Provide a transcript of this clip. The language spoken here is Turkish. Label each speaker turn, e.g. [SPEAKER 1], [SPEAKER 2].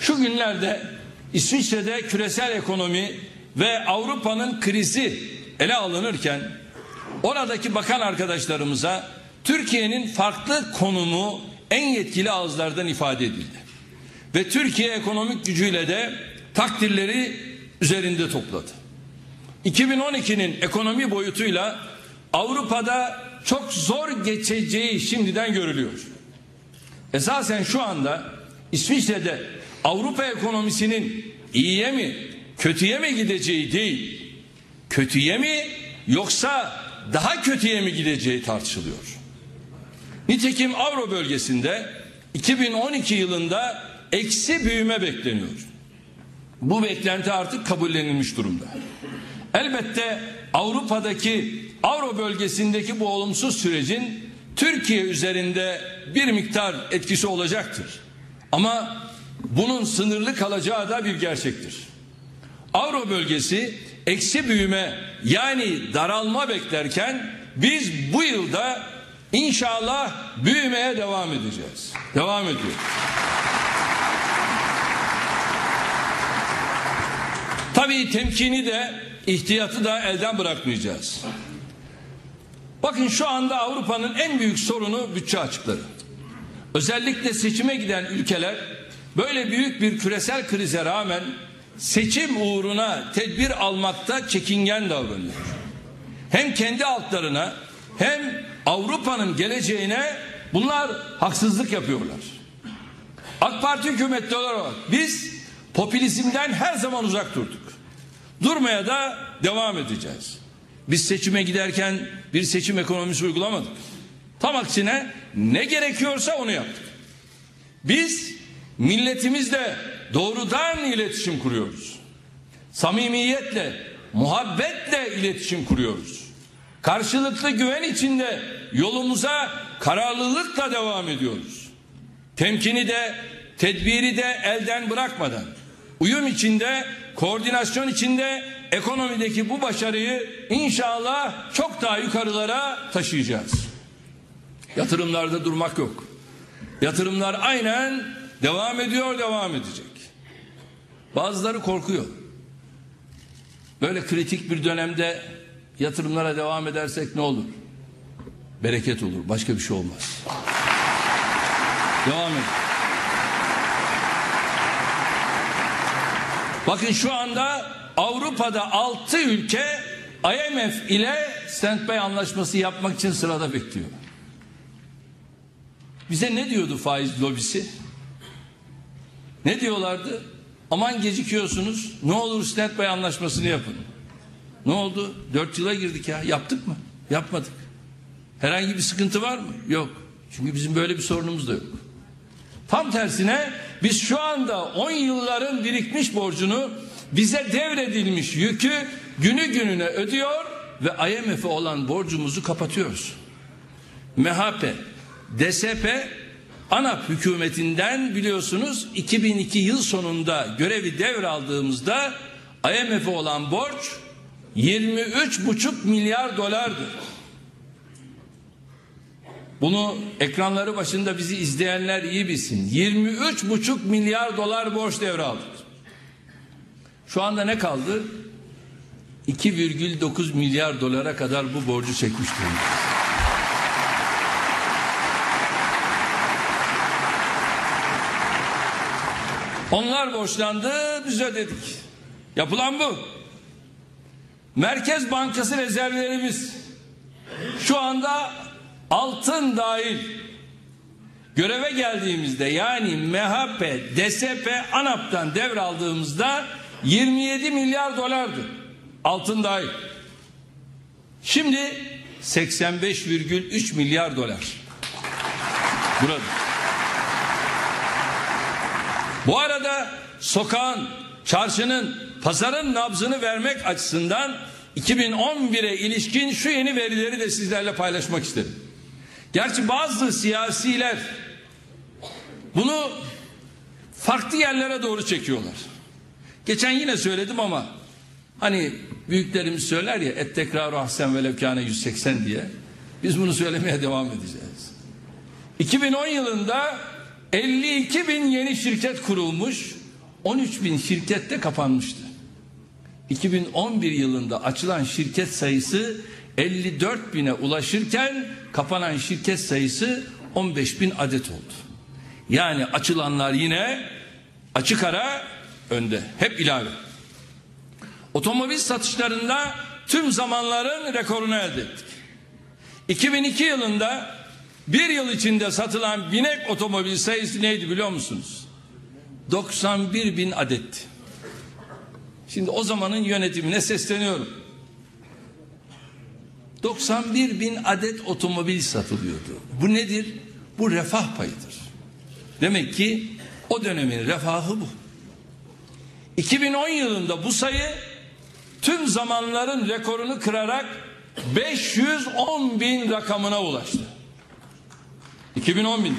[SPEAKER 1] Şu günlerde İsviçre'de küresel ekonomi ve Avrupa'nın krizi ele alınırken oradaki bakan arkadaşlarımıza Türkiye'nin farklı konumu en yetkili ağızlardan ifade edildi. Ve Türkiye ekonomik gücüyle de takdirleri üzerinde topladı. 2012'nin ekonomi boyutuyla Avrupa'da çok zor geçeceği şimdiden görülüyor. Esasen şu anda İsviçre'de Avrupa ekonomisinin iyiye mi kötüye mi gideceği değil, kötüye mi yoksa daha kötüye mi gideceği tartışılıyor. Nitekim Avro bölgesinde 2012 yılında eksi büyüme bekleniyor. Bu beklenti artık kabullenilmiş durumda. Elbette Avrupa'daki Avro bölgesindeki bu olumsuz sürecin Türkiye üzerinde bir miktar etkisi olacaktır. Ama bunun sınırlı kalacağı da bir gerçektir. Avro bölgesi eksi büyüme yani daralma beklerken biz bu yılda inşallah büyümeye devam edeceğiz. Devam ediyor. Tabii temkini de ihtiyatı da elden bırakmayacağız. Bakın şu anda Avrupa'nın en büyük sorunu bütçe açıkları. Özellikle seçime giden ülkeler böyle büyük bir küresel krize rağmen seçim uğruna tedbir almakta çekingen davranıyor. Hem kendi altlarına hem Avrupa'nın geleceğine bunlar haksızlık yapıyorlar. AK Parti hükümetleri olarak biz popülizmden her zaman uzak durduk. Durmaya da devam edeceğiz. Biz seçime giderken bir seçim ekonomisi uygulamadık. Tam aksine ne gerekiyorsa onu yaptık. Biz milletimizle doğrudan iletişim kuruyoruz. Samimiyetle, muhabbetle iletişim kuruyoruz. Karşılıklı güven içinde yolumuza kararlılıkla devam ediyoruz. Temkini de, tedbiri de elden bırakmadan, uyum içinde, koordinasyon içinde ekonomideki bu başarıyı inşallah çok daha yukarılara taşıyacağız. Yatırımlarda durmak yok. Yatırımlar aynen devam ediyor, devam edecek. Bazıları korkuyor. Böyle kritik bir dönemde yatırımlara devam edersek ne olur? Bereket olur, başka bir şey olmaz. Devam edin. Bakın şu anda Avrupa'da 6 ülke IMF ile standby anlaşması yapmak için sırada bekliyor. Bize ne diyordu faiz lobisi? Ne diyorlardı? Aman gecikiyorsunuz. Ne olur standby anlaşmasını yapın. Ne oldu? Dört yıla girdik ya. Yaptık mı? Yapmadık. Herhangi bir sıkıntı var mı? Yok. Çünkü bizim böyle bir sorunumuz da yok. Tam tersine biz şu anda 10 yılların birikmiş borcunu bize devredilmiş yükü günü gününe ödüyor ve IMF'e olan borcumuzu kapatıyoruz. MHP, DSP, ANAP hükümetinden biliyorsunuz 2002 yıl sonunda görevi devraldığımızda IMF'e olan borç 23,5 milyar dolardır. Bunu ekranları başında bizi izleyenler iyi bilsin. 23,5 milyar dolar borç devraldık. Şu anda ne kaldı? 2,9 milyar dolara kadar bu borcu çekmiş durumda. Onlar borçlandı, biz ödedik. Yapılan bu. Merkez Bankası rezervlerimiz şu anda altın dahil göreve geldiğimizde yani MHP, DSP, ANAP'tan devraldığımızda 27 milyar dolardı. Altın dahil. Şimdi 85,3 milyar dolar. Burada. Bu arada sokağın, çarşının, pazarın nabzını vermek açısından 2011'e ilişkin şu yeni verileri de sizlerle paylaşmak isterim. Gerçi bazı siyasiler bunu farklı yerlere doğru çekiyorlar. Geçen yine söyledim ama hani büyüklerimiz söyler ya et tekrar ahsen ve levkâne 180 diye biz bunu söylemeye devam edeceğiz. 2010 yılında 52 bin yeni şirket kurulmuş 13 bin şirkette kapanmıştı. 2011 yılında açılan şirket sayısı 54 bine ulaşırken kapanan şirket sayısı 15 bin adet oldu. Yani açılanlar yine açık ara önde. Hep ilave. Otomobil satışlarında tüm zamanların rekorunu elde ettik. 2002 yılında bir yıl içinde satılan binek otomobil sayısı neydi biliyor musunuz? 91 bin adetti. Şimdi o zamanın yönetimine sesleniyorum. 91 bin adet otomobil satılıyordu. Bu nedir? Bu refah payıdır. Demek ki o dönemin refahı bu. 2010 yılında bu sayı tüm zamanların rekorunu kırarak 510 bin rakamına ulaştı. 2010 bin.